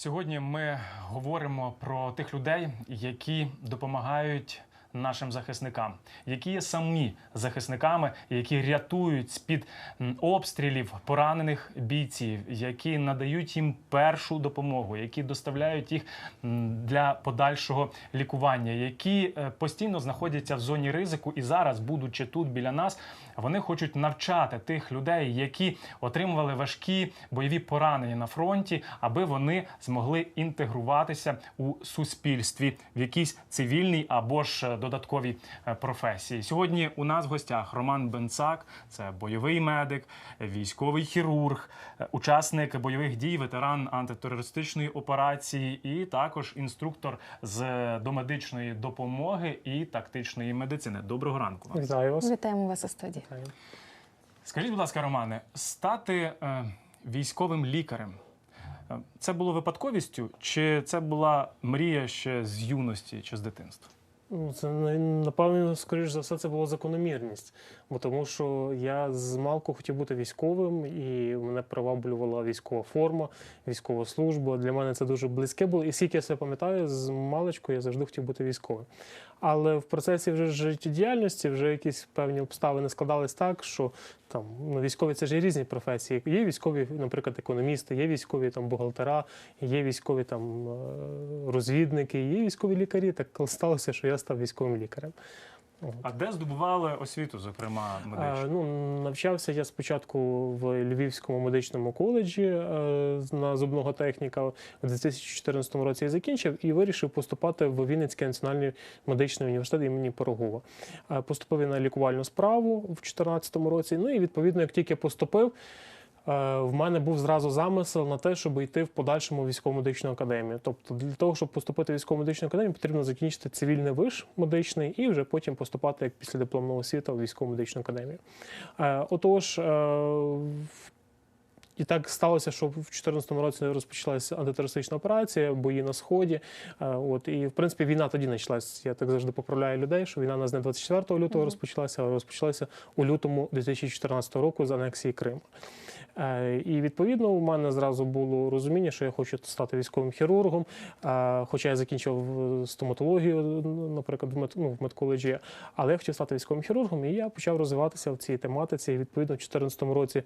Сьогодні ми говоримо про тих людей, які допомагають нашим захисникам, які є самі захисниками, які рятують з під обстрілів поранених бійців, які надають їм першу допомогу, які доставляють їх для подальшого лікування, які е, постійно знаходяться в зоні ризику і зараз, будучи тут біля нас, вони хочуть навчати тих людей, які отримували важкі бойові поранення на фронті, аби вони змогли інтегруватися у суспільстві в якійсь цивільній або ж е, додатковій е, професії. Сьогодні у нас в гостях Роман Бенцак, це бойовий медик, військовий хірург, е, учасник бойових дій, ветеран антитерористичної операції, і також інструктор з домедичної допомоги і тактичної медицини. Доброго ранку. Вітаю вас. Вітаємо вас у студії. Вітаю. Скажіть, будь ласка, Романе, стати е, військовим лікарем е, це було випадковістю, чи це була мрія ще з юності чи з дитинства? Ну, це напевно, скоріш за все, це була закономірність. Бо тому, що я з малку хотів бути військовим, і мене приваблювала військова форма, військова служба. Для мене це дуже близьке було. І скільки я себе пам'ятаю, з маличку я завжди хотів бути військовим. Але в процесі вже життєдіяльності вже якісь певні обставини складались так, що там ну, військові це ж є різні професії. Є військові, наприклад, економісти, є військові там бухгалтера, є військові там е, розвідники, є військові лікарі. Так сталося, що я став військовим лікарем. А де здобували освіту, зокрема Е, медичну? Ну, навчався я спочатку в Львівському медичному коледжі е, на зубного техніка. У 2014 році я закінчив і вирішив поступати в Вінницький національний медичний університет імені Пирогова. Е, Поступив я на лікувальну справу в 2014 році. Ну і відповідно, як тільки поступив. Е, В мене був зразу замисел на те, щоб йти в подальшому в військово медичну академію. Тобто, для того, щоб поступити в військово медичну академію, потрібно закінчити цивільний виш медичний і вже потім поступати як після дипломного освіти в військово медичну академію. Е, Отож, е, і так сталося, що в 2014 році розпочалася антитерористична операція, бої на сході. От і в принципі війна тоді почалась. Я так завжди поправляю людей, що війна у нас не 24 лютого розпочалася, а розпочалася у лютому 2014 року з анексії Криму. Е, І відповідно у мене зразу було розуміння, що я хочу стати військовим хірургом. Е, Хоча я закінчив е, стоматологію, наприклад, в мед, ну, в медколеджі, але я хотів стати військовим хірургом, і я почав розвиватися в цій тематиці. Відповідно, в 2014 році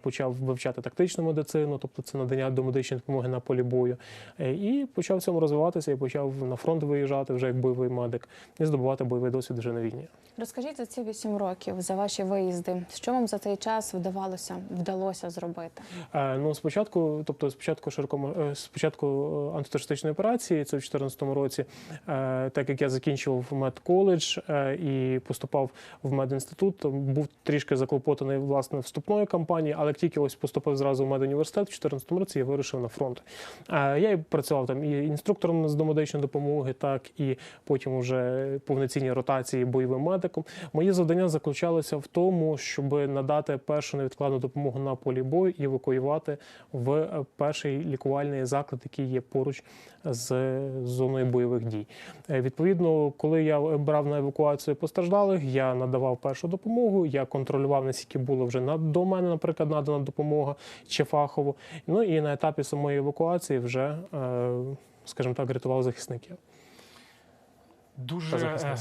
почав вивчати тактичну медицину, тобто це надання домедичної допомоги на полі бою. І почав в цьому розвиватися і почав на фронт виїжджати вже як бойовий медик і здобувати бойовий досвід вже на війні. Розкажіть за ці вісім років, за ваші виїзди. Що вам за цей час вдавалося вдалося зробити? Е, Ну, спочатку, тобто спочатку широко е, спочатку е, антитерористичної операції, це в 2014 році, так як я закінчував медколедж і поступав в медінститут, був трішки заклопотаний власне вступною кампанією, але тільки ось поступив зразу в медуніверситет, в 2014 році я вирушив на фронт. Я працював там і інструктором з домедичної допомоги, так і потім уже повноцінні ротації бойовим медиком. Моє завдання заключалося в тому, щоб надати першу невідкладну допомогу на полі бою і евакуювати в е, перший лікувальний заклад, який є поруч з зоною бойових дій. Е, Відповідно, коли я брав на евакуацію постраждалих, я надавав першу допомогу, я контролював, наскільки було вже до мене, наприклад, надана допомога чи фахово. Ну і на етапі самої евакуації вже, е, скажімо так, рятував захисників. Дуже, е,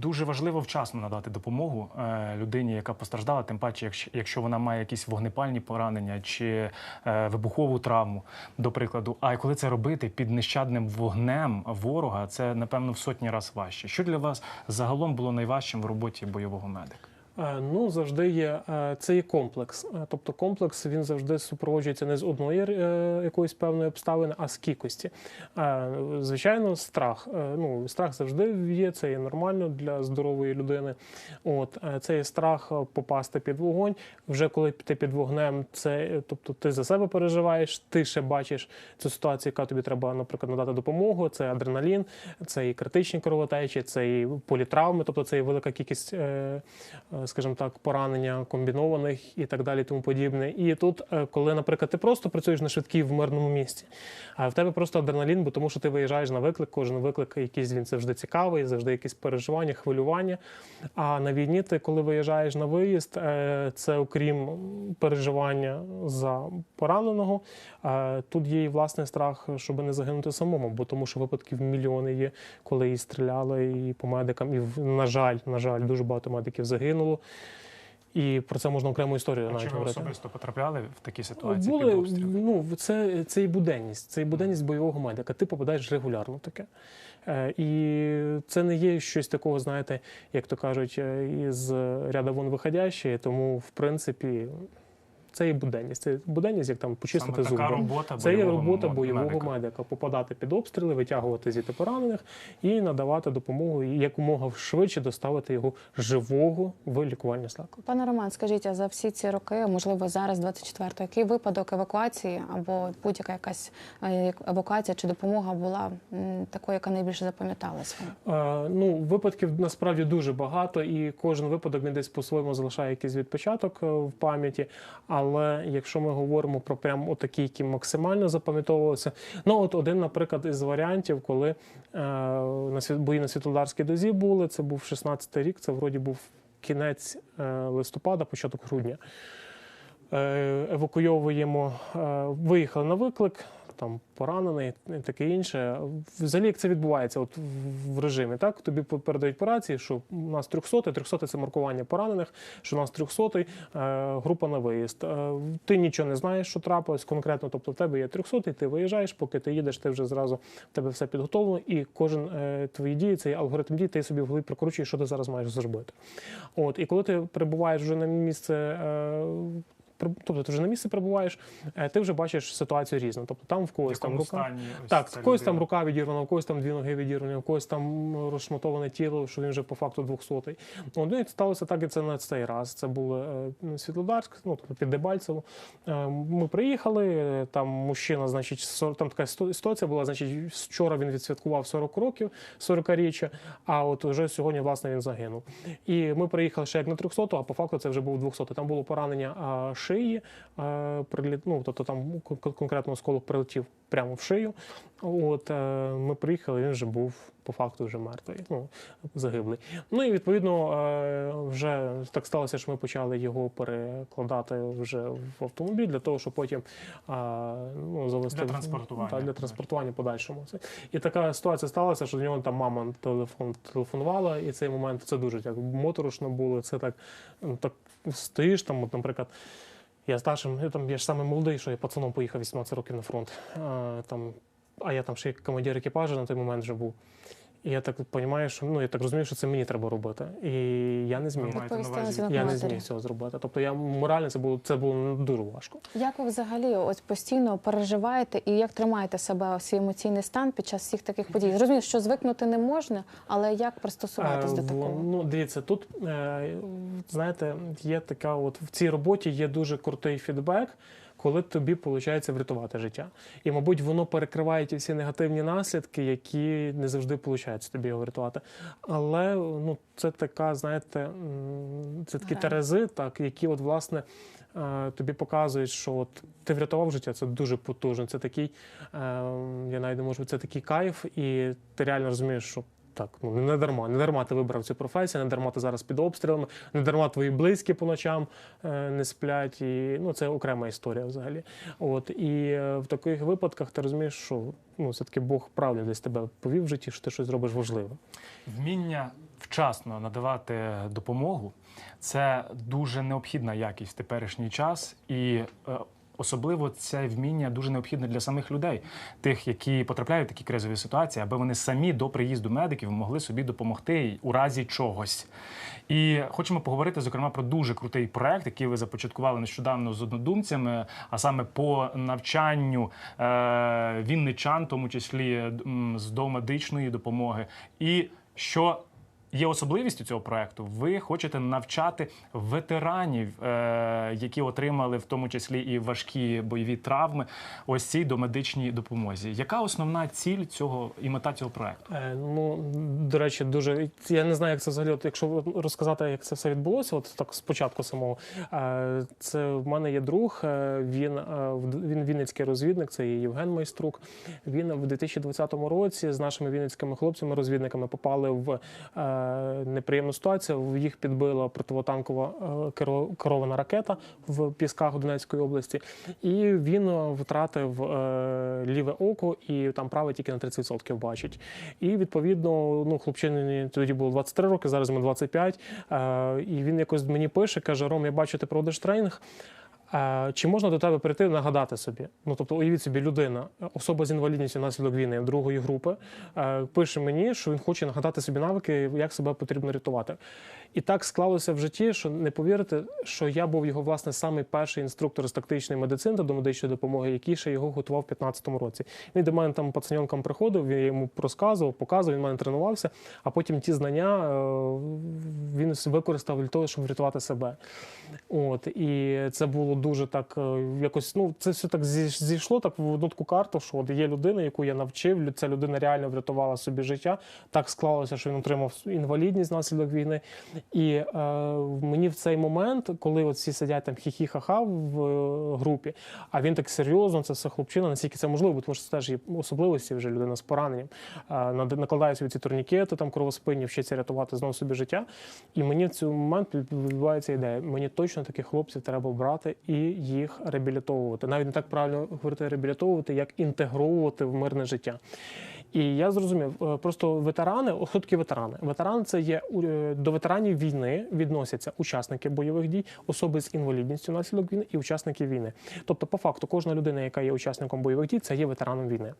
дуже важливо вчасно надати допомогу е, людині, яка постраждала, тим паче, якщо, вона має якісь вогнепальні поранення чи е, вибухову травму, до прикладу. А коли це робити під нещадним вогнем ворога, це напевно в сотні раз важче. Що для вас загалом було найважчим в роботі бойового медика? Е, Ну, завжди є е, це є комплекс. Е, Тобто комплекс він завжди супроводжується не з одної якоїсь певної обставини, а з кількості. Звичайно, страх. Ну, страх завжди є, це є нормально для здорової людини. От це є страх попасти під вогонь. Вже коли ти під вогнем, це тобто ти за себе переживаєш, ти ще бачиш цю ситуацію, яка тобі треба, наприклад, надати допомогу. Це адреналін, це і критичні кровотечі, це і політравми, тобто це і велика кількість. Скажімо так, поранення комбінованих і так далі, тому подібне. І тут, е, коли, наприклад, ти просто працюєш на швидкій в мирному місці, а в тебе просто адреналін, бо тому що ти виїжджаєш на виклик, кожен виклик якийсь він завжди цікавий, завжди якісь переживання, хвилювання. А на війні ти, коли виїжджаєш на виїзд, е, це окрім переживання за пораненого, е, тут є і власний страх, щоб не загинути самому, бо тому що випадків мільйони є, коли і стріляли, і по медикам, і на жаль, на жаль, дуже багато медиків загинуло. І про це можна окрему історію А навіть Чи ви говорити. особисто потрапляли в такі ситуації Були, під обстріл? ну, це, це і буденність, це і буденність бойового медика. Ти попадаєш регулярно таке. Е, і це не є щось такого, знаєте, як то кажуть, е, із ряда вон виходяще, тому, в принципі, це і буденність. Це буденність, як там почистити Саме така зуби. робота Це є робота бойового медика. медика. попадати під обстріли, витягувати звідти поранених і надавати допомогу і якомога швидше доставити його живого в лікувальний заклад. Пане Роман, скажіть, а за всі ці роки, можливо, зараз 24-го, який випадок евакуації або будь-яка якась е, евакуація чи допомога була такою, яка найбільше запам'яталась вам? Е, Ну, випадків насправді дуже багато, і кожен випадок він десь по-своєму залишає якийсь відпечаток е, в пам'яті. Але якщо ми говоримо про прям такі, які максимально запам'ятовувалися, ну от один, наприклад, із варіантів, коли е, бої на Світлодарській дозі були, це був 16-й рік, це вроді був кінець е, листопада, початок грудня. Е, евакуйовуємо, е, виїхали на виклик, там поранений і таке інше. Взагалі, як це відбувається от в- режимі, так? Тобі передають по рації, що у нас 300, 300 це маркування поранених, що у нас 300 е, група на виїзд. Е, ти нічого не знаєш, що трапилось конкретно, тобто в тебе є 300, ти виїжджаєш, поки ти їдеш, ти вже зразу в тебе все підготовлено, і кожен е, твої дії, цей алгоритм дій, ти собі в голові прокручуєш, що ти зараз маєш зробити. От, і коли ти прибуваєш вже на місце. Тобто ти вже на місці прибуваєш, е, ти вже бачиш ситуацію різну. Тобто там в когось там рука. Так, в когось там рука відірвана, в когось там дві ноги відірвані, в когось там розшматоване тіло, що він вже по факту 200-й. Ну, і сталося так, і це на цей раз. Це було е, Світлодарськ, ну, тобто під Дебальцево. Е, Ми приїхали, там мужчина, значить, там така ситуація була, значить, вчора він відсвяткував 40 років, 40-річчя, а от уже сьогодні, власне, він загинув. І ми приїхали ще як на 300, а по факту це вже був 200. Там було поранення шиї, приліт, ну, тобто там кон- кон- конкретно осколок прилетів прямо в шию. От е, ми приїхали, він вже був по факту вже мертвий, ну загиблий. Ну і відповідно е, вже так сталося, що ми почали його перекладати вже в автомобіль для того, щоб потім ну, завести Для транспортування. Так, для транспортування подальшому. І така ситуація сталася, що до нього там мама телефон телефонувала, і цей момент це дуже так моторошно було. Це так, ну, так стоїш там, от, наприклад. Я старшим, я там я ж саме молодий, що я пацаном поїхав 18 років на фронт. А, там, а я там ще командир екіпажу на той момент вже був. І я так розумію, що ну я так розумію, що це мені треба робити. І я не зміг. Я не зміг цього зробити. Тобто я морально це було це було дуже важко. Як ви взагалі ось постійно переживаєте і як тримаєте себе свій емоційний стан під час всіх таких подій? Розумію, що звикнути не можна, але як пристосуватись Е, до такого? Ну, дивіться, тут е, знаєте, є така, от в цій роботі є дуже крутий фідбек. Коли тобі виходить врятувати життя, і мабуть, воно перекриває ті всі негативні наслідки, які не завжди виходить тобі його врятувати. Але ну це така, знаєте, це такі Грань. терези, так які от власне е, тобі показують, що от ти врятував життя, це дуже потужно. Це такий, е, я навіть не можу, це такий кайф, і ти реально розумієш, що так, ну не дарма, не дарма ти вибрав цю професію, не дарма ти зараз під обстрілами, не дарма твої близькі по ночам е, не сплять. І ну це окрема історія взагалі. От і е, в таких випадках ти розумієш, що ну все-таки Бог правильно десь тебе повів в житті, що ти щось зробиш важливе. Вміння вчасно надавати допомогу це дуже необхідна якість в теперішній час, і е, особливо це вміння дуже необхідне для самих людей, тих, які потрапляють в такі кризові ситуації, аби вони самі до приїзду медиків могли собі допомогти у разі чогось. І хочемо поговорити зокрема про дуже крутий проект, який ви започаткували нещодавно з однодумцями, а саме по навчанню е, вінничан, тому числі з домедичної допомоги. І що є особливістю цього проекту. Ви хочете навчати ветеранів, е, які отримали в тому числі і важкі бойові травми, ось цій домедичній допомозі. Яка основна ціль цього і мета цього проекту? Е, Ну, до речі, дуже я не знаю, як це взагалі. От якщо розказати, як це все відбулося, от так спочатку самого. е, Це в мене є друг. е, Він е, він вінницький розвідник, це є Євген Майструк. Він в 2020 році з нашими вінницькими хлопцями-розвідниками попали в е, неприємну ситуацію. Їх підбила противотанкова е, керована ракета в пісках Донецької області, і він е, втратив е, ліве око, і там праве тільки на 30% бачить. І відповідно, ну, хлопчині тоді було 23 роки, зараз йому 25. Е, і він якось мені пише, каже: Ром, я бачу, ти проводиш тренінг. Чи можна до тебе прийти нагадати собі? Ну тобто, уявіть собі, людина, особа з інвалідністю внаслідок війни другої групи, пише мені, що він хоче нагадати собі навики, як себе потрібно рятувати. І так склалося в житті, що не повірите, що я був його власне самий перший інструктор з тактичної медицини та домедичної допомоги, який ще його готував в 15-му році. Він до мене там пацаньонкам приходив, я йому розказував, показував, він мене тренувався, а потім ті знання е, він використав для того, щоб врятувати себе. От і це було дуже так, е, якось ну це все так зі- зійшло так в одну таку карту, що от є людина, яку я навчив. Ця людина реально врятувала собі життя. Так склалося, що він отримав інвалідність внаслідок війни. І е, мені в цей момент, коли от всі сидять там хі-хі-ха-ха в е, групі, а він так серйозно, це все хлопчина, наскільки це можливо, тому що це теж є особливості вже людина з пораненням. Е, накладає собі ці турнікети, там кровоспинні, вчиться рятувати знову собі життя. І мені в цей момент відбувається ідея. Мені точно таких хлопців треба брати і їх реабілітовувати. Навіть не так правильно говорити реабілітовувати, як інтегровувати в мирне життя. І я зрозумів, е, просто ветерани, хто такі ветерани? Ветерани це є е, до ветеранів війни відносяться учасники бойових дій, особи з інвалідністю внаслідок війни і учасники війни. Тобто, по факту, кожна людина, яка є учасником бойових дій, це є ветераном війни.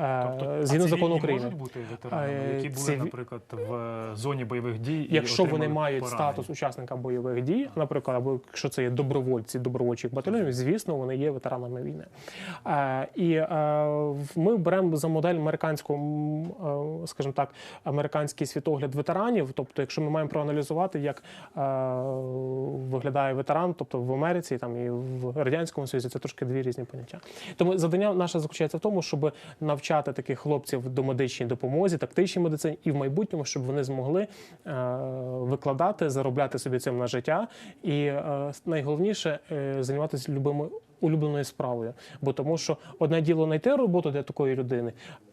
Е, Тобто, Згідно закону України. можуть бути ветеранами, які були, наприклад, в зоні бойових дій, і Якщо вони мають поранення? статус учасника бойових дій, наприклад, або якщо це є добровольці добровольчих батальйонів, звісно, вони є ветеранами війни. І ми беремо за модель американського, м, е, скажімо так, американський світогляд ветеранів. Тобто, якщо ми маємо проаналізувати, як е, виглядає ветеран, тобто в Америці там і в радянському Союзі, це трошки дві різні поняття. Тому завдання наше заключається в тому, щоб навчати таких хлопців до медичній допомозі, тактичній медицині, і в майбутньому, щоб вони змогли е, викладати, заробляти собі цим на життя, і найголовніше займатися любимою улюбленою справою. Бо тому, що одне діло знайти роботу для такої людини.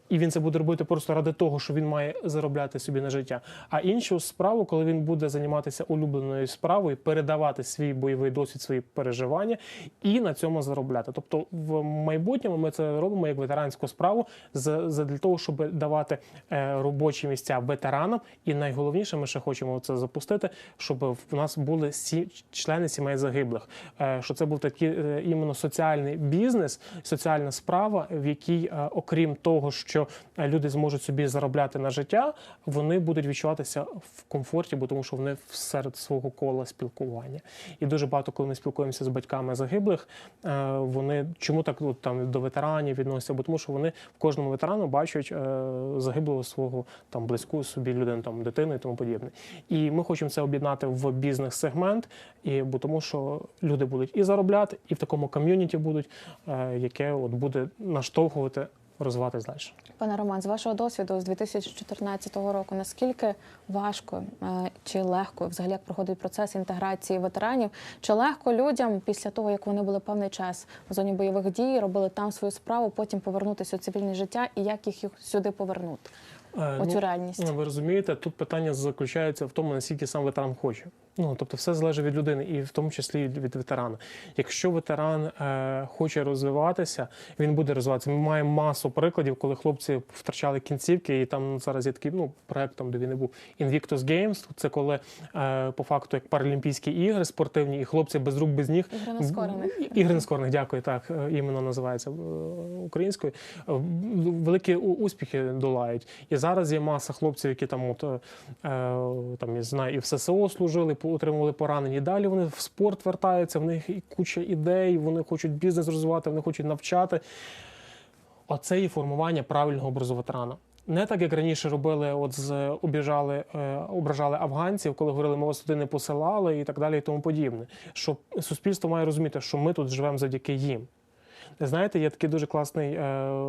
І він це буде робити просто ради того, що він має заробляти собі на життя. А іншу справу, коли він буде займатися улюбленою справою, передавати свій бойовий досвід, свої переживання і на цьому заробляти. Тобто, в майбутньому ми це робимо як ветеранську справу для того, щоб давати е, робочі місця ветеранам. І найголовніше, ми ще хочемо це запустити, щоб в нас були сі, члени сімей загиблих. Е, що це був такий е, іменно соціальний бізнес, соціальна справа, в якій, окрім того, що е, люди зможуть собі заробляти на життя, вони будуть відчуватися в комфорті, бо тому що вони серед свого кола спілкування. І дуже багато, коли ми спілкуємося з батьками загиблих, е, вони чому так от, там до ветеранів відносяться? Бо тому що вони в кожному ветерану бачать е, загиблого свого там близьку собі людину, там дитину і тому подібне. І ми хочемо це об'єднати в бізнес-сегмент, і бо тому, що люди будуть і заробляти, і в такому ком'юніті будуть, яке от буде наштовхувати розвиватись далі. Пане Роман, з вашого досвіду з 2014 року, наскільки важко е, чи легко взагалі як проходить процес інтеграції ветеранів? Чи легко людям після того, як вони були певний час в зоні бойових дій, робили там свою справу, потім повернутися у цивільне життя і як їх сюди повернути? Е, Оцю ну, реальність. Ну, ви розумієте, тут питання заключається в тому, наскільки сам ветеран хоче. Ну тобто, все залежить від людини, і в тому числі від, ветерана. Якщо ветеран е, хоче розвиватися, він буде розвиватися. Ми маємо масу прикладів, коли хлопці втрачали кінцівки, і там зараз є такий ну проект, там де він не був Invictus Games. Це коли е, по факту як Паралімпійські ігри спортивні, і хлопці без рук, без ніг Ігри нескорених. Ігри нескорених, дякую. Так е, іменно називається е, українською. Е, Великі успіхи долають. І зараз є маса хлопців, які там от е, там я знаю, і в ССО служили, отримували поранення. І далі вони в спорт вертаються. В них і куча ідей, вони хочуть бізнес розвивати, вони хочуть навчати. Оце є формування правильного образу ветерана. Не так, як раніше робили, от з обіжали, е, ображали афганців, коли говорили, ми вас туди не посилали і так далі, і тому подібне. Що суспільство має розуміти, що ми тут живемо завдяки їм. Знаєте, є такий дуже класний е,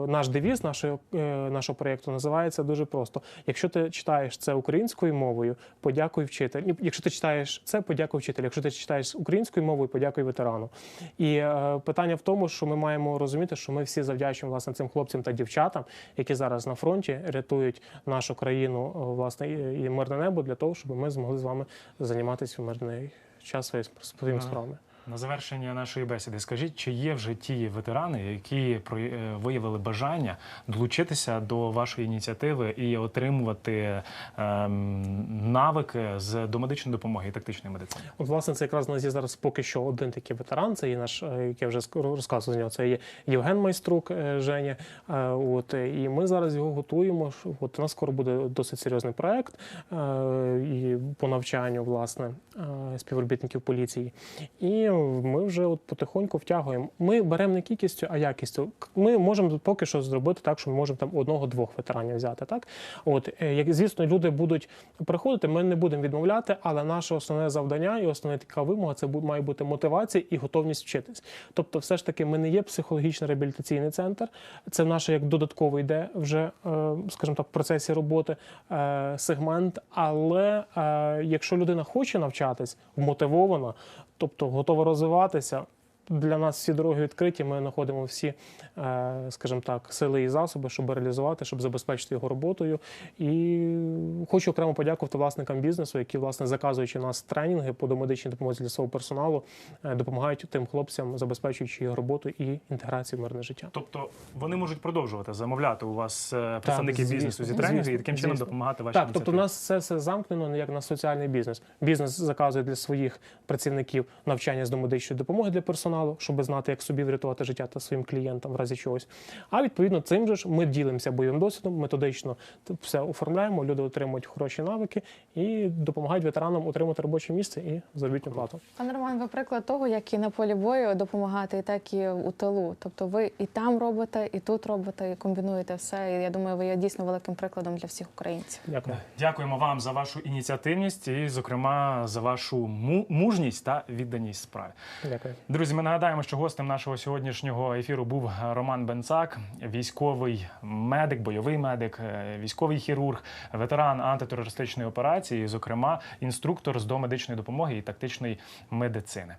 наш девіз нашого, е, нашого проєкту. Називається дуже просто. Якщо ти читаєш це українською мовою, подякуй вчителю. Якщо ти читаєш це, подякуй вчителю. Якщо ти читаєш українською мовою, подякуй ветерану. І е, питання в тому, що ми маємо розуміти, що ми всі завдячуємо власне цим хлопцям та дівчатам, які зараз на фронті рятують нашу країну, власне, і, мирне небо для того, щоб ми змогли з вами займатися в мирний час своїми справами. На завершення нашої бесіди, скажіть, чи є вже ті ветерани, які е, виявили бажання долучитися до вашої ініціативи і отримувати ем, навики з домедичної допомоги і тактичної медицини? От, власне, це якраз у нас є зараз поки що один такий ветеран. Це є наш, е, як я вже розказував нього. Це є Євген Майструк е, Женя. От і ми зараз його готуємо. От у нас скоро буде досить серйозний проект і по навчанню власне співробітників поліції. І ми вже от потихоньку втягуємо. Ми беремо не кількістю, а якістю. Ми можемо поки що зробити так, що ми можемо там одного-двох ветеранів взяти. Так, от е, як звісно, люди будуть приходити, ми не будемо відмовляти, але наше основне завдання і основна така вимога це має бути мотивація і готовність вчитись. Тобто, все ж таки, ми не є психологічно реабілітаційний центр. Це наше як додатково йде вже, е, скажімо так, в процесі роботи е, сегмент. Але якщо людина хоче навчатись, вмотивована, тобто готова розвиватися. Для нас всі дороги відкриті. Ми знаходимо всі, е, скажімо так, сили і засоби, щоб реалізувати, щоб забезпечити його роботою. І хочу окремо подякувати власникам бізнесу, які, власне, заказуючи нас тренінги по домедичній допомозі для свого персоналу, е, допомагають тим хлопцям, забезпечуючи його роботу і інтеграцію в мирне життя. Тобто вони можуть продовжувати замовляти у вас е, представників звісно, бізнесу зі тренінгу і таким чином звісно. допомагати вашій Так, тобто ініціативі. нас це все замкнено як на соціальний бізнес. Бізнес заказує для своїх працівників навчання з домедичної допомоги для персоналу, щоб знати, як собі врятувати життя та своїм клієнтам в разі чогось. А відповідно цим же ж ми ділимося бойовим досвідом, методично все оформляємо. Люди отримують хороші навики і допомагають ветеранам отримати робоче місце і заробітну плату. Пане Роман, ви приклад того, як і на полі бою допомагати, і так і у тилу. Тобто ви і там робите, і тут робите, і комбінуєте все. І я думаю, ви є дійсно великим прикладом для всіх українців. Дякую. Дякуємо вам за вашу ініціативність і, зокрема, за вашу мужність та відданість справі. Дякую. Друзі, ми нагадаємо, що гостем нашого сьогоднішнього ефіру був Роман Бенцак, військовий медик, бойовий медик, е, військовий хірург, ветеран антитерористичної операції, зокрема, інструктор з домедичної допомоги і тактичної медицини.